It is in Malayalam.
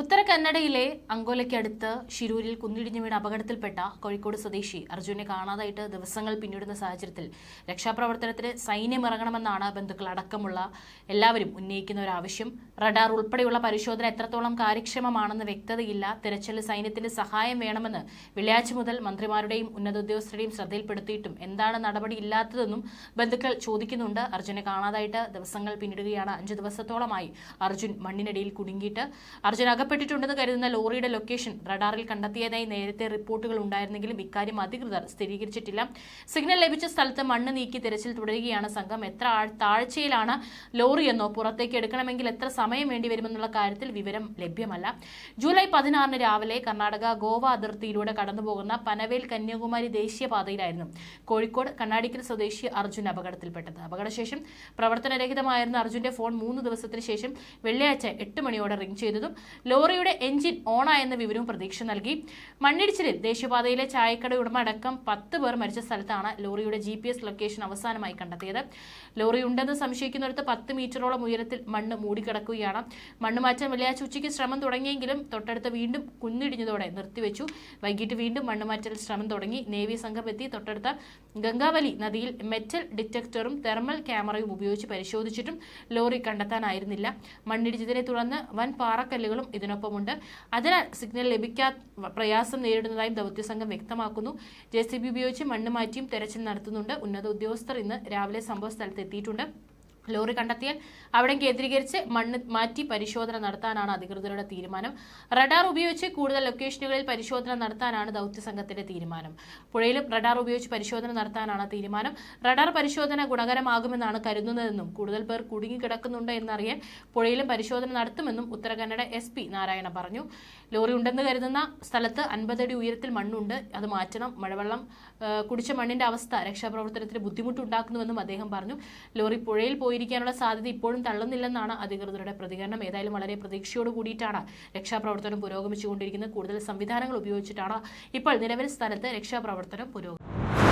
ഉത്തര കന്നഡയിലെ അങ്കോലയ്ക്കടുത്ത് ഷിരൂരിൽ കുന്നിടിഞ്ഞു വീണ് അപകടത്തിൽപ്പെട്ട കോഴിക്കോട് സ്വദേശി അർജുനെ കാണാതായിട്ട് ദിവസങ്ങൾ പിന്നിടുന്ന സാഹചര്യത്തിൽ രക്ഷാപ്രവർത്തനത്തിന് സൈന്യം ഇറങ്ങണമെന്നാണ് ബന്ധുക്കൾ അടക്കമുള്ള എല്ലാവരും ഉന്നയിക്കുന്ന ഒരു ആവശ്യം. റഡാർ ഉൾപ്പെടെയുള്ള പരിശോധന എത്രത്തോളം കാര്യക്ഷമമാണെന്ന് വ്യക്തതയില്ല. തിരച്ചിൽ സൈന്യത്തിന്റെ സഹായം വേണമെന്ന് വെള്ളിയാഴ്ച മുതൽ മന്ത്രിമാരുടെയും ഉന്നത ഉദ്യോഗസ്ഥരുടെയും ശ്രദ്ധയിൽപ്പെടുത്തിയിട്ടും എന്താണ് നടപടി ഇല്ലാത്തതെന്നും ബന്ധുക്കൾ ചോദിക്കുന്നുണ്ട്. അർജുനെ കാണാതായിട്ട് ദിവസങ്ങൾ പിന്നിടുകയാണ്. അഞ്ചു ദിവസത്തോളമായി അർജുൻ മണ്ണിനടിയിൽ കുടുങ്ങിയിട്ട് അർജുൻ അകപ്പെട്ടിട്ടുണ്ടെന്ന് കരുതുന്ന ലോറിയുടെ ലൊക്കേഷൻ റഡാറിൽ കണ്ടെത്തിയതായി നേരത്തെ റിപ്പോർട്ടുകൾ ഉണ്ടായിരുന്നെങ്കിലും ഇക്കാര്യം അധികൃതർ സ്ഥിരീകരിച്ചിട്ടില്ല. സിഗ്നൽ ലഭിച്ച സ്ഥലത്ത് മണ്ണ് നീക്കി തിരച്ചിൽ തുടരുകയാണ് സംഘം. എത്ര താഴ്ചയിലാണ് ലോറിയെന്നോ പുറത്തേക്ക് എടുക്കണമെങ്കിൽ എത്ര സമയം വേണ്ടിവരുമെന്നുള്ള കാര്യത്തിൽ വിവരം ലഭ്യമല്ല. ജൂലൈ പതിനാറിന് രാവിലെ കർണാടക ഗോവ അതിർത്തിയിലൂടെ കടന്നുപോകുന്ന പനവേൽ കന്യാകുമാരി ദേശീയപാതയിലായിരുന്നു കോഴിക്കോട് കണ്ണാടിക്കൽ സ്വദേശി അർജുൻ അപകടത്തിൽപ്പെട്ടത്. അപകടശേഷം പ്രവർത്തനരഹിതമായിരുന്ന അർജുന്റെ ഫോൺ മൂന്ന് ദിവസത്തിന് ശേഷം വെള്ളിയാഴ്ച എട്ട് മണിയോടെ റിംഗ് ചെയ്തതും ലോറിയുടെ എഞ്ചിൻ ഓണായെന്ന വിവരവും പ്രതീക്ഷ നൽകി. മണ്ണിടിച്ചിലിൽ ദേശീയപാതയിലെ ചായക്കട ഉടമ അടക്കം പത്ത് പേർ മരിച്ച സ്ഥലത്താണ് ലോറിയുടെ ജി ലൊക്കേഷൻ അവസാനമായി കണ്ടെത്തിയത്. ലോറി ഉണ്ടെന്ന് സംശയിക്കുന്നിടത്ത് പത്ത് മീറ്ററോളം ഉയരത്തിൽ മണ്ണ് മൂടിക്കിടക്കുകയാണ്. മണ്ണ് മാറ്റാൻ വെള്ളിയാഴ്ച ഉച്ചയ്ക്ക് ശ്രമം തുടങ്ങിയെങ്കിലും തൊട്ടടുത്ത് വീണ്ടും കുന്നിടിഞ്ഞതോടെ നിർത്തിവെച്ചു. വൈകിട്ട് വീണ്ടും മണ്ണ് മാറ്റൽ ശ്രമം തുടങ്ങി. നേവി സംഘം എത്തി. തൊട്ടടുത്ത ഗംഗാവലി നദിയിൽ മെറ്റൽ ഡിറ്റക്ടറും തെർമൽ ക്യാമറയും ഉപയോഗിച്ച് പരിശോധിച്ചിട്ടും ലോറി കണ്ടെത്താനായിരുന്നില്ല. മണ്ണിടിച്ചതിനെ തുടർന്ന് വൻ പാറക്കല്ലുകളും ഇതിനൊപ്പമുണ്ട്. അതിനാൽ സിഗ്നൽ ലഭിക്കാ പ്രയാസം നേരിടുന്നതായും ദൗത്യസംഘം വ്യക്തമാക്കുന്നു. ജെ സി ബി ഉപയോഗിച്ച് മണ്ണ് മാറ്റിയും തെരച്ചിൽ നടത്തുന്നുണ്ട്. ഉന്നത ഉദ്യോഗസ്ഥർ ഇന്ന് രാവിലെ സംഭവ സ്ഥലത്ത് എത്തിയിട്ടുണ്ട്. ലോറി കണ്ടെത്തിയാൽ അവിടെ കേന്ദ്രീകരിച്ച് മണ്ണ് മാറ്റി പരിശോധന നടത്താനാണ് അധികൃതരുടെ തീരുമാനം. റഡാർ ഉപയോഗിച്ച് കൂടുതൽ ലൊക്കേഷനുകളിൽ പരിശോധന നടത്താനാണ് ദൗത്യ സംഘത്തിന്റെ തീരുമാനം. പുഴയിലും റഡാർ ഉപയോഗിച്ച് പരിശോധന നടത്താനാണ് തീരുമാനം. റഡാർ പരിശോധന ഗുണകരമാകുമെന്നാണ് കരുതുന്നതെന്നും കൂടുതൽ പേർ കുടുങ്ങിക്കിടക്കുന്നുണ്ട് എന്നറിയാൻ പുഴയിലും പരിശോധന നടത്തുമെന്നും ഉത്തരകന്നഡ എസ് പി നാരായണ പറഞ്ഞു. ലോറി ഉണ്ടെന്ന് കരുതുന്ന സ്ഥലത്ത് അൻപതടി ഉയരത്തിൽ മണ്ണുണ്ട്. അത് മാറ്റണം. മഴവെള്ളം കുടിച്ച മണ്ണിന്റെ അവസ്ഥ രക്ഷാപ്രവർത്തനത്തിന് ബുദ്ധിമുട്ടുണ്ടാക്കുന്നുവെന്നും അദ്ദേഹം പറഞ്ഞു. ലോറി പുഴയിൽ പോയിരിക്കാനുള്ള സാധ്യത ഇപ്പോഴും തള്ളുന്നില്ലെന്നാണ് അധികൃതരുടെ പ്രതികരണം. ഏതായാലും വളരെ പ്രതീക്ഷയോട് കൂടിയിട്ടാണ് രക്ഷാപ്രവർത്തനം പുരോഗമിച്ചുകൊണ്ടിരിക്കുന്നത്. കൂടുതൽ സംവിധാനങ്ങൾ ഉപയോഗിച്ചിട്ടാണ് ഇപ്പോൾ നിലവിൽ സ്ഥലത്ത് രക്ഷാപ്രവർത്തനം പുരോഗമിക്കുന്നത്.